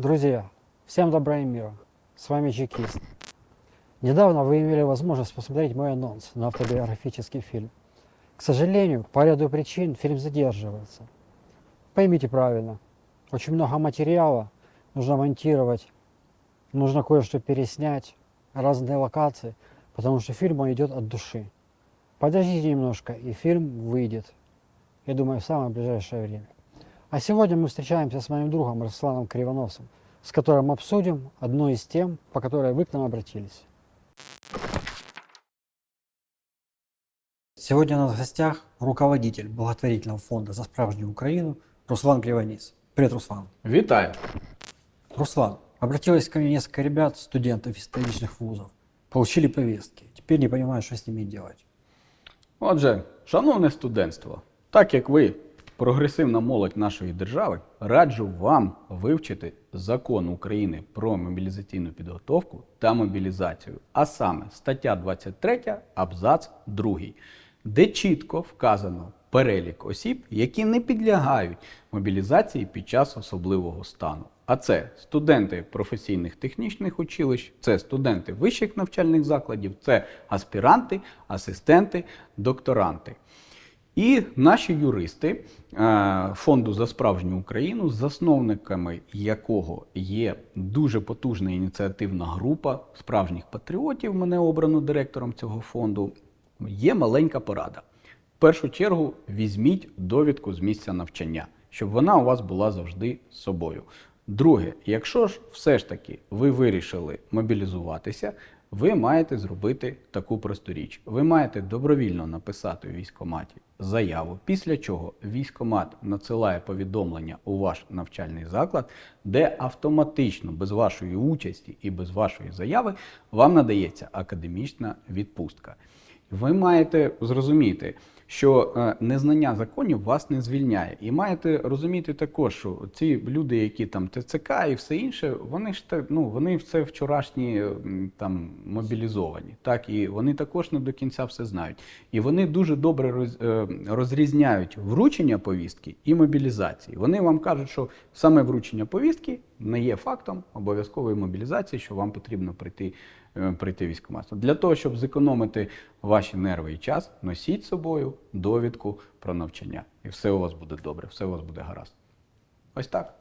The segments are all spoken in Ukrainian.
Друзья, всем добра и мира. С вами Чекист. Недавно вы имели возможность посмотреть мой анонс на автобиографический фильм. К сожалению, по ряду причин фильм задерживается. Поймите правильно, очень много материала, нужно монтировать, нужно кое-что переснять, разные локации, потому что фильм он идет от души. Подождите немножко, и фильм выйдет. Я думаю, в самое ближайшее время. А сегодня мы встречаемся с моим другом Русланом Кривоносом, с которым обсудим одну из тем, по которой вы к нам обратились. Сегодня у нас в гостях руководитель благотворительного фонда «За справжнюю Украину» Руслан Кривонис. Привет, Руслан. Вітаю! Руслан, обратилось ко мне несколько ребят, студентов из столичных вузов. Получили повестки. Теперь не понимаю, что с ними делать. Отже, шановне студентство, так як ви прогресивна молодь нашої держави, раджу вам вивчити закон України про мобілізаційну підготовку та мобілізацію, а саме стаття 23, абзац 2, де чітко вказано перелік осіб, які не підлягають мобілізації під час особливого стану. А це студенти професійних технічних училищ, це студенти вищих навчальних закладів, це аспіранти, асистенти, докторанти. І наші юристи е, фонду за справжню Україну, засновниками якого є дуже потужна ініціативна група справжніх патріотів, мене обрано директором цього фонду. Є маленька порада. В першу чергу візьміть довідку з місця навчання, щоб вона у вас була завжди з собою. Друге, якщо ж все ж таки ви вирішили мобілізуватися, ви маєте зробити таку просту річ. Ви маєте добровільно написати у військкоматі заяву, після чого військкомат надсилає повідомлення у ваш навчальний заклад, де автоматично, без вашої участі і без вашої заяви, вам надається академічна відпустка. Ви маєте зрозуміти, що е, незнання законів вас не звільняє. І маєте розуміти також, що ці люди, які там ТЦК і все інше, вони ж те- ну, вони все вчорашні там мобілізовані. Так, і вони також не до кінця все знають. І вони дуже добре роз, е, розрізняють вручення повістки і мобілізації. Вони вам кажуть, що саме вручення повістки не є фактом обов'язкової мобілізації, що вам потрібно прийти, е, прийти в. Для того, щоб зекономити ваші нерви і час, носіть з собою довідку про навчання. І все у вас буде добре, все у вас буде гаразд. Ось так.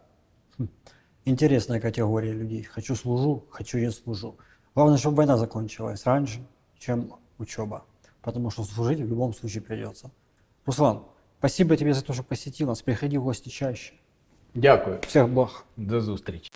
Интересная категория людей. Хочу служу, хочу не служу. Главное, чтобы война закончилась раньше, чем учеба. Потому что служить в любом случае придется. Руслан, спасибо тебе за то, что посетил нас. Приходи в гости чаще. Дякую. Всех благ. До зустрічі.